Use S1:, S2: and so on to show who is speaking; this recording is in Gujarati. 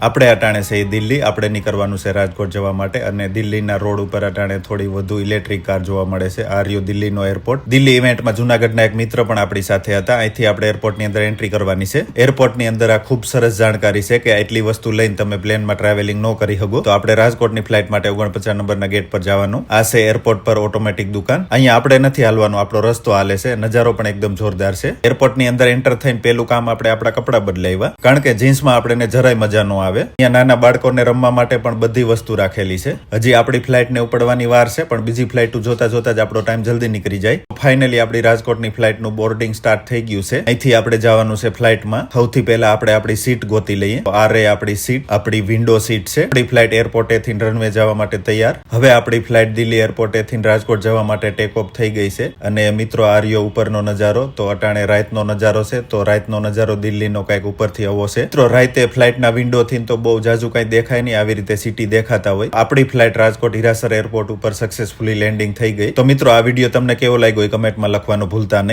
S1: આપણે અટાણે છે દિલ્હી, આપણે નીકળવાનું છે રાજકોટ જવા માટે અને દિલ્હીના રોડ ઉપર અટાણે થોડી વધુ ઇલેક્ટ્રિક કાર જોવા મળે છે. આ રહ્યો દિલ્હીનો એરપોર્ટ. દિલ્હી ઇવેન્ટમાં જુનાગઢના એક મિત્ર પણ આપણી સાથે હતા. અહીંથી આપણે એરપોર્ટની અંદર એન્ટ્રી કરવાની છે. એરપોર્ટની અંદર આ ખૂબ સરસ જાણકારી છે કે આટલી વસ્તુ લઈને તમે પ્લેનમાં ટ્રાવેલિંગ ન કરી શકો. તો આપણે રાજકોટની ફ્લાઇટ માટે ઓગણપચાસ નંબરના ગેટ પર જવાનું. આ છે એરપોર્ટ પર ઓટોમેટિક દુકાન. અહીંયા આપણે નથી હાલવાનું. આપણો રસ્તો હાલે છે. નજારો પણ એકદમ જોરદાર છે. એરપોર્ટની અંદર એન્ટર થઈને પેલું કામ આપણે આપણા કપડાં બદલાવ્યા. કારણ કે જીન્સમાં આપણે જરાય મજા ન આવે. અહીંયા નાના બાળકોને રમવા માટે પણ બધી વસ્તુ રાખેલી છે. હજી આપણી ફ્લાઇટને ઉપડવાની વાર છે, પણ બીજી ફ્લાઇટ જોતા જોતા જ આપણો ટાઈમ જલ્દી નીકળી જાય. ફાઇનલી આપણી રાજકોટની ફ્લાઇટનું બોર્ડિંગ સ્ટાર્ટ થઈ ગયું છે. અહીંથી આપણે જવાનું છે ફ્લાઇટમાં. સૌથી પહેલા આપણે આપણી સીટ ગોતી લઈએ. આ રે આપણી સીટ, આપણી વિન્ડો સીટ છે. આપણી ફ્લાઇટ એરપોર્ટેથી રનવે જવા માટે તૈયાર. હવે આપણી ફ્લાઇટ દિલ્હી એરપોર્ટેથી રાજકોટ જવા માટે ટેક ઓફ થઈ ગઈ છે. અને મિત્રો આર્યો ઉપરનો નજારો. તો અટાણે રાતનો નજારો છે. તો રાતનો નજારો દિલ્હીનો કંઈક ઉપરથી આવો છે. મિત્રો રાતે ફ્લાઇટના વિન્ડો થી તો બહુ જાજુ કાંઈ દેખાય નહીં આવી રીતે સિટી દેખાતા હોય. આપણી ફ્લાઇટ રાજકોટ હિરાસર એરપોર્ટ ઉપર સક્સેસફુલી લેન્ડિંગ થઈ ગઈ. તો મિત્રો, આ વીડિયો તમને કેવો લાગ્યો એ કમેન્ટમાં લખવાનું ભૂલતા નહીં.